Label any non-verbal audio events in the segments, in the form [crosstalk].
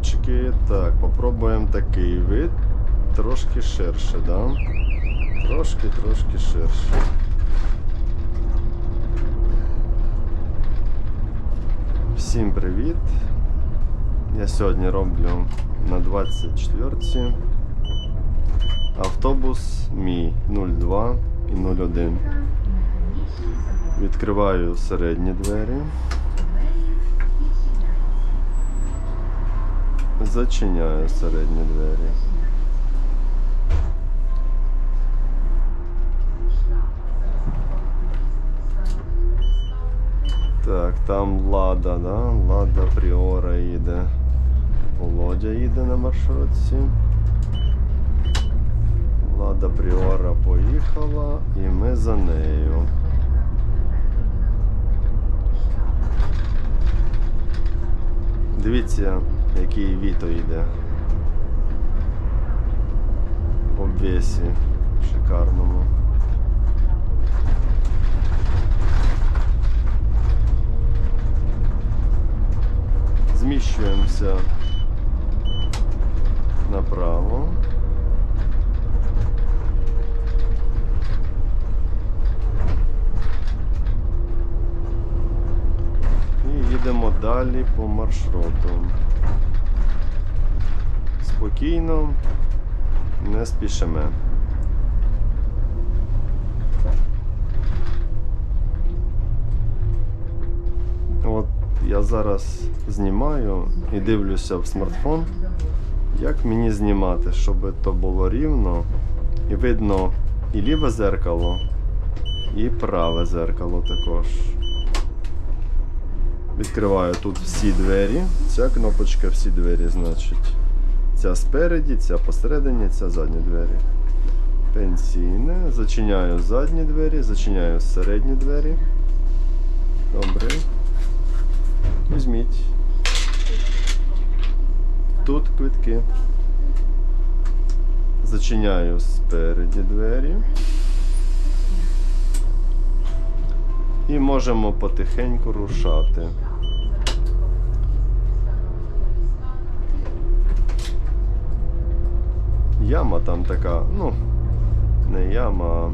хлопчики. Так, попробуємо такий вид. Трошки ширше, да? Трошки, трошки ширше. Всім привіт! Я сьогодні роблю на 24 автобус мій 02 і 01. Відкриваю середні двері. Зачиняю середні двері. Так, там Лада, да? Лада Пріора їде. Володя їде на маршрутці. Лада Пріора поїхала і ми за нею. Дивіться, який Віто йде. В обвесі шикарному. Зміщуємося направо. І їдемо далі по маршруту. Спокійно, не спішимо. От я зараз знімаю і дивлюся в смартфон, як мені знімати, щоб то було рівно і видно і ліве зеркало, і праве зеркало також. Відкриваю тут всі двері. Ця кнопочка всі двері, значить. Ця спереді, ця посередині, ця задні двері. Пенсійне. Зачиняю задні двері, зачиняю середні двері. Добре. Візьміть. Тут квитки. Зачиняю спереді двері. І можемо потихеньку рушати. Яма там така, ну, не яма, а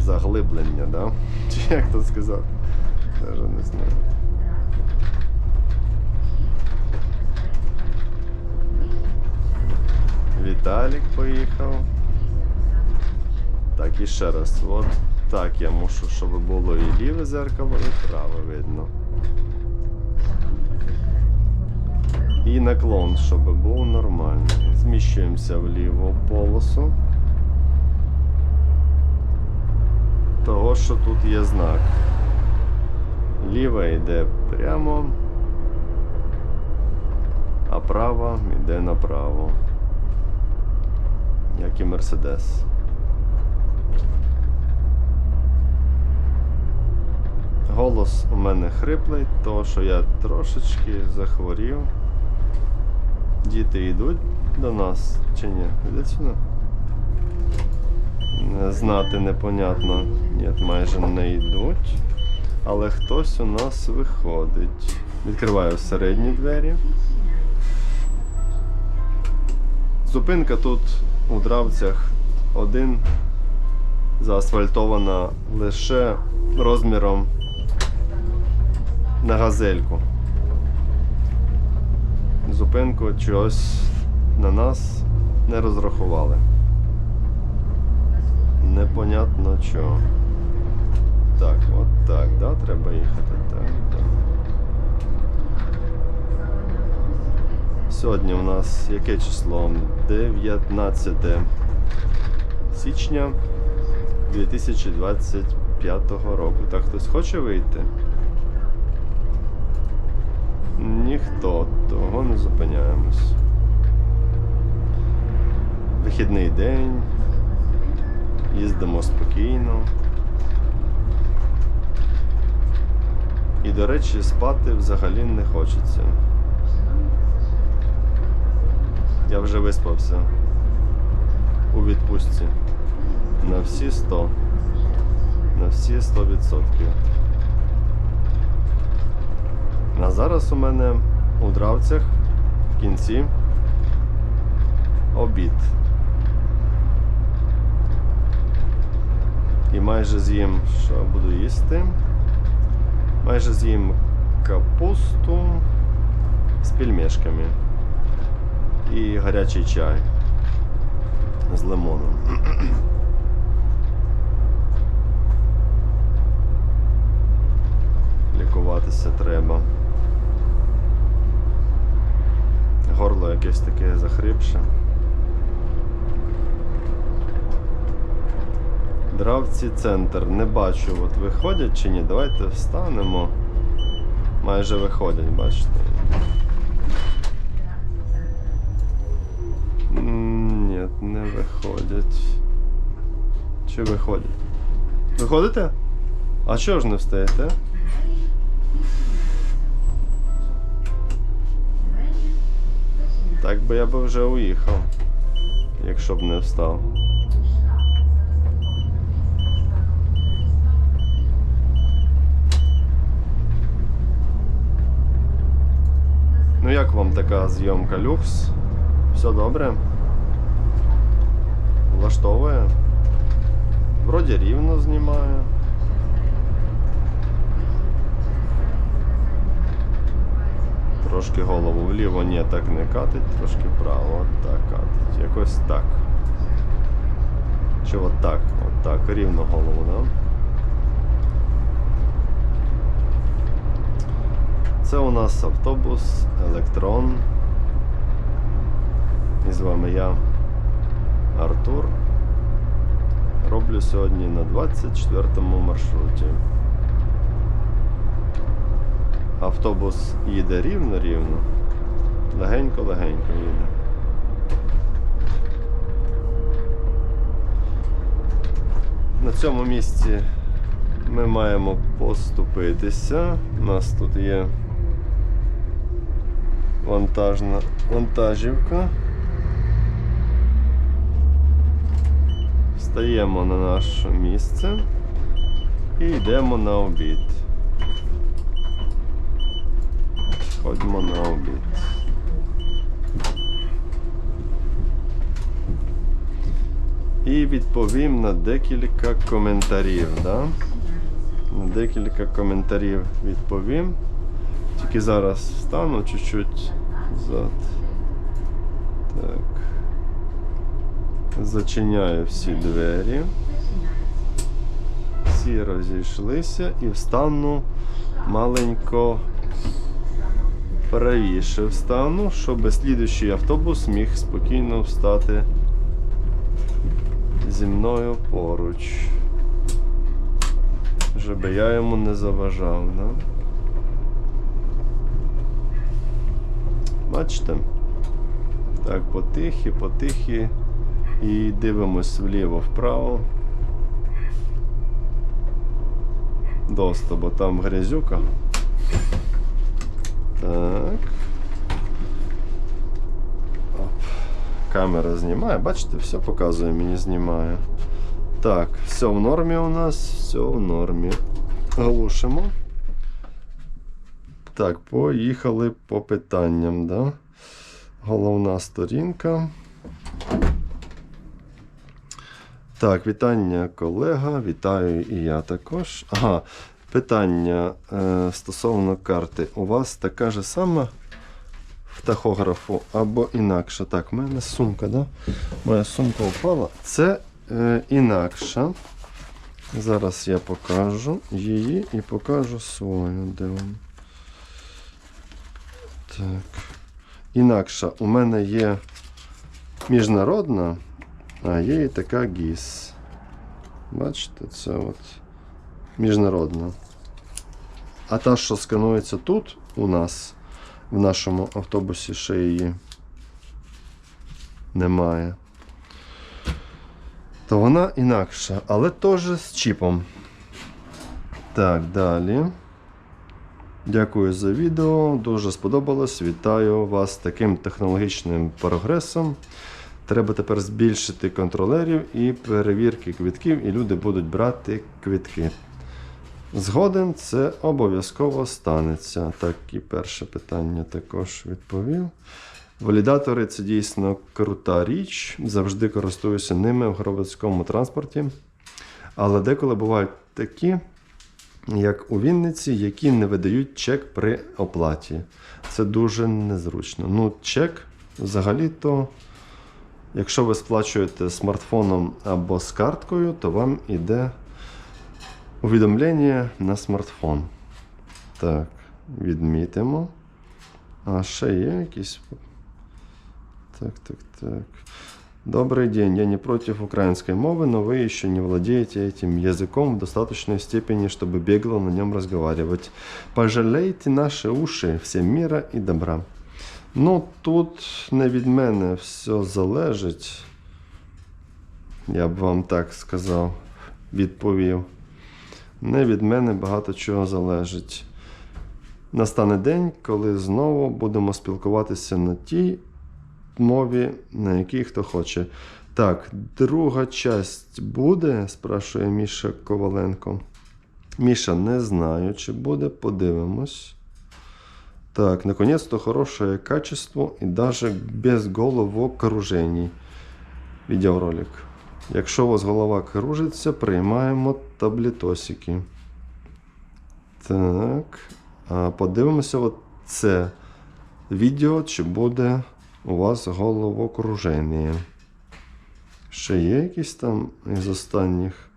заглиблення, да? [laughs] Чи як то сказати? Даже не знаю. Віталік поїхав. Так, і ще раз. От так я мушу, щоб було і ліве зеркало, і праве видно. І наклон, щоб був нормальний. Зміщуємося в ліву полосу. Того, що тут є знак. Ліва йде прямо, а права йде направо. Як і Мерседес. Голос у мене хриплий, тому що я трошечки захворів. Діти йдуть до нас чи ні? Йдуть сюди? Знати непонятно. Ні, майже не йдуть. Але хтось у нас виходить. Відкриваю середні двері. Зупинка тут у дравцях один заасфальтована лише розміром на газельку. Зупинку чогось на нас не розрахували. Непонятно чого. Так, от так, да, треба їхати. Так, так. Сьогодні у нас яке число? 19 січня 2025 року. Так, хтось хоче вийти? Ніхто, того не зупиняємось. Вихідний день. Їздимо спокійно. І, до речі, спати взагалі не хочеться. Я вже виспався у відпустці. На всі 100. На всі 100%. А зараз у мене у дравцях в кінці обід. І майже з'їм, що буду їсти. Майже з'їм капусту з пельмешками і гарячий чай з лимоном. [clears throat] Лікуватися треба. Горло якесь таке захрипше. Дравці центр. Не бачу, от виходять чи ні. Давайте встанемо. Майже виходять, бачите. Ні, не виходять. Чи виходять? Виходите? А чого ж не встаєте? Так би я би вже уїхав, якщо б не встав. Ну як вам така зйомка люкс? Все добре? Влаштовує? Вроді рівно знімає. Трошки голову вліво, ні, так не катить, трошки вправо, так катить. Якось так. Чи от так, от рівно голову, да? Це у нас автобус Електрон. І з вами я, Артур. Роблю сьогодні на 24-му маршруті. Автобус їде рівно-рівно. Легенько-легенько їде. На цьому місці ми маємо поступитися. У нас тут є вантажна вантажівка. Встаємо на наше місце і йдемо на обід. Ходимо на обід. І відповім на декілька коментарів. Да? На декілька коментарів відповім. Тільки зараз встану чуть-чуть зад. Так. Зачиняю всі двері. Всі розійшлися і встану маленько правіше встану, щоб слідуючий автобус міг спокійно встати зі мною поруч. Щоб я йому не заважав, да? Бачите? Так, потихі, потихі. І дивимось вліво-вправо. Доста, бо там грязюка. Так. Оп. Камера знімає, бачите, все показує, мені знімає. Так, все в нормі у нас, все в нормі. Глушимо. Так, поїхали по питанням, да? Головна сторінка. Так, вітання, колега. Вітаю і я також. Ага, питання е, стосовно карти. У вас така ж сама в тахографу або інакша. Так, в мене сумка, да? Моя сумка впала. Це е, інакша. Зараз я покажу її і покажу свою. Де вона? Так. Інакша. У мене є міжнародна, а є і така ГІС. Бачите, це от міжнародна. А та, що сканується тут у нас, в нашому автобусі, ще її немає. То вона інакша, але теж з чіпом. Так, далі. Дякую за відео. Дуже сподобалось. Вітаю вас таким технологічним прогресом. Треба тепер збільшити контролерів і перевірки квитків, і люди будуть брати квитки. Згоден, це обов'язково станеться. Так, і перше питання також відповів. Валідатори це дійсно крута річ. Завжди користуюся ними в громадському транспорті. Але деколи бувають такі, як у Вінниці, які не видають чек при оплаті. Це дуже незручно. Ну, чек взагалі-то, якщо ви сплачуєте смартфоном або з карткою, то вам іде увідомлення на смартфон. Так, відмітимо. А ще є якісь. Так, так, так. Добрый день, я не против украинской мовы, но вы еще не владеете этим языком в достаточной степени, чтобы бегло на нем разговаривать. Пожалейте наши уши, всем мира и добра. Ну, тут не від мене все залежить. Я б вам так сказав, відповів. Не від мене багато чого залежить. Настане день, коли знову будемо спілкуватися на тій мові, на якій хто хоче. Так, друга часть буде, спрашує Міша Коваленко. Міша, не знаю, чи буде, подивимось. Так, наконец-то хорошее качество і даже без головокружений. Відеоролик. Якщо у вас голова кружиться, приймаємо таблетосики. Так. Подивимося, от це відео, чи буде у вас головокруження. Ще є якісь там із останніх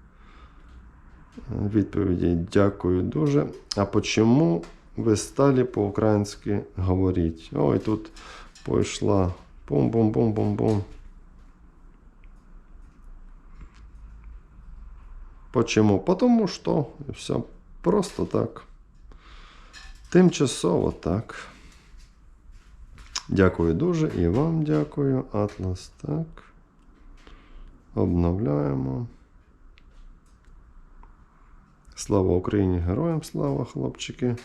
е, відповідей. Дякую дуже. А почему ви стали по-українськи говорити? Ой, тут пішла. Бум-бум-бум-бум-бум. Почему? Потому що все. Просто так. Тимчасово так. Дякую дуже і вам дякую. Атлас. Так. Обновляємо. Слава Україні! Героям слава, хлопчики.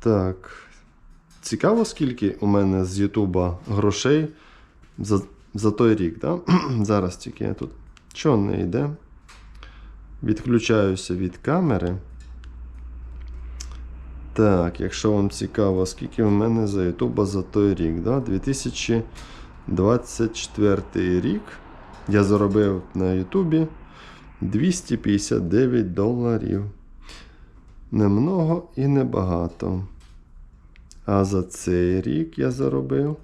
Так. Цікаво, скільки у мене з Ютуба грошей за, за той рік, да? [clears throat] Зараз тільки я тут. Чого не йде? Відключаюся від камери. Так, якщо вам цікаво, скільки в мене за Ютуба за той рік, да? 2024 рік я заробив на Ютубі 259 доларів. Немного і небагато. А за цей рік я заробив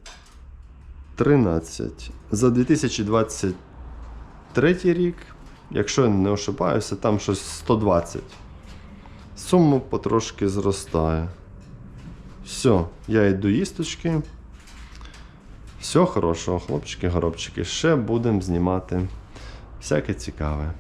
13. За 2023 рік, якщо я не ошибаюся, там щось 120. Сума потрошки зростає. Все, я йду їсточки. Всього хорошого, хлопчики, горобчики. Ще будемо знімати всяке цікаве.